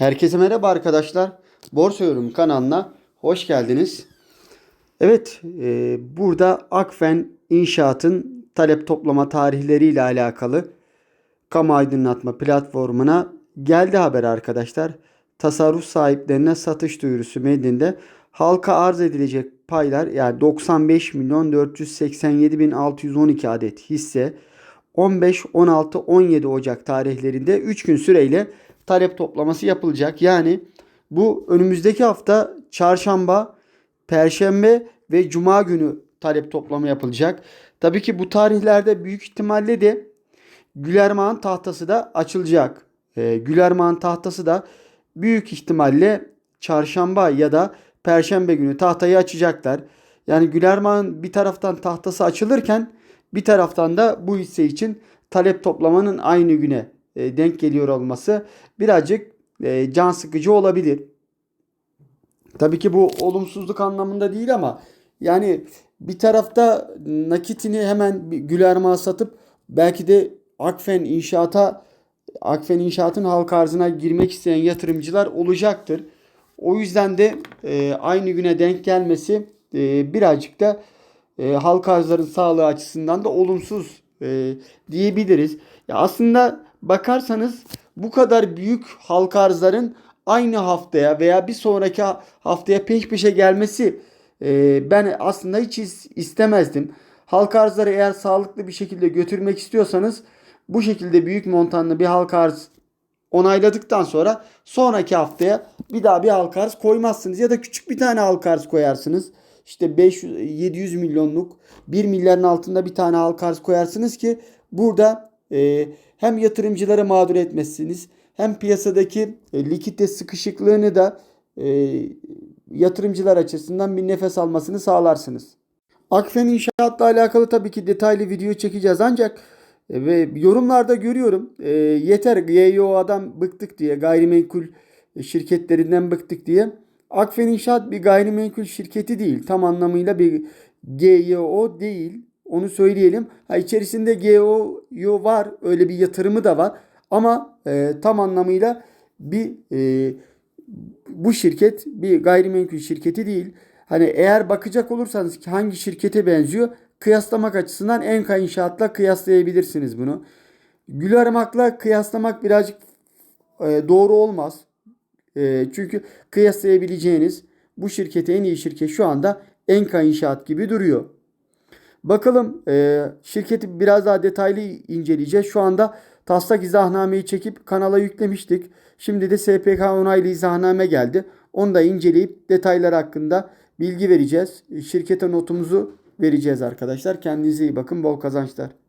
Herkese merhaba arkadaşlar. Borsa Yorum kanalına hoş geldiniz. Evet, e, burada Akfen İnşaat'ın talep toplama tarihleriyle alakalı kamu aydınlatma platformuna geldi haber arkadaşlar. Tasarruf sahiplerine satış duyurusu metninde halka arz edilecek paylar yani 95 milyon 487 bin 612 adet hisse 15, 16, 17 Ocak tarihlerinde 3 gün süreyle talep toplaması yapılacak. Yani bu önümüzdeki hafta çarşamba, perşembe ve cuma günü talep toplama yapılacak. Tabii ki bu tarihlerde büyük ihtimalle de Gülermağ'ın tahtası da açılacak. Ee, Gülermağ'ın tahtası da büyük ihtimalle çarşamba ya da perşembe günü tahtayı açacaklar. Yani Gülermağ'ın bir taraftan tahtası açılırken bir taraftan da bu hisse için talep toplamanın aynı güne e, denk geliyor olması birazcık e, can sıkıcı olabilir. Tabii ki bu olumsuzluk anlamında değil ama yani bir tarafta nakitini hemen bir Gülermağ'a satıp belki de Akfen İnşaat'a Akfen İnşaat'ın halka arzına girmek isteyen yatırımcılar olacaktır. O yüzden de e, aynı güne denk gelmesi e, birazcık da e, halka arzların sağlığı açısından da olumsuz e, diyebiliriz. Ya aslında bakarsanız bu kadar büyük halka arzların aynı haftaya veya bir sonraki ha- haftaya peş peşe gelmesi e, ben aslında hiç is- istemezdim. Halka arzları eğer sağlıklı bir şekilde götürmek istiyorsanız bu şekilde büyük montanlı bir halka arz onayladıktan sonra sonraki haftaya bir daha bir halka arz koymazsınız ya da küçük bir tane halka arz koyarsınız. İşte 500 700 milyonluk 1 milyarın altında bir tane halka arz koyarsınız ki burada e, hem yatırımcıları mağdur etmezsiniz hem piyasadaki e, sıkışıklığını da e, yatırımcılar açısından bir nefes almasını sağlarsınız. Akfen İnşaat'la alakalı tabii ki detaylı video çekeceğiz ancak e, ve yorumlarda görüyorum e, yeter GYO'dan bıktık diye gayrimenkul şirketlerinden bıktık diye. Akfen İnşaat bir gayrimenkul şirketi değil. Tam anlamıyla bir GYO değil. Onu söyleyelim. Ha içerisinde GYO var. Öyle bir yatırımı da var. Ama e, tam anlamıyla bir e, bu şirket bir gayrimenkul şirketi değil. Hani eğer bakacak olursanız ki hangi şirkete benziyor kıyaslamak açısından Enka İnşaat'la kıyaslayabilirsiniz bunu. Gülermak'la kıyaslamak birazcık e, doğru olmaz. E, çünkü kıyaslayabileceğiniz bu şirkete en iyi şirket şu anda Enka İnşaat gibi duruyor. Bakalım e, şirketi biraz daha detaylı inceleyeceğiz. Şu anda taslak izahnameyi çekip kanala yüklemiştik. Şimdi de SPK onaylı izahname geldi. Onu da inceleyip detaylar hakkında bilgi vereceğiz. Şirkete notumuzu vereceğiz arkadaşlar. Kendinize iyi bakın. Bol kazançlar.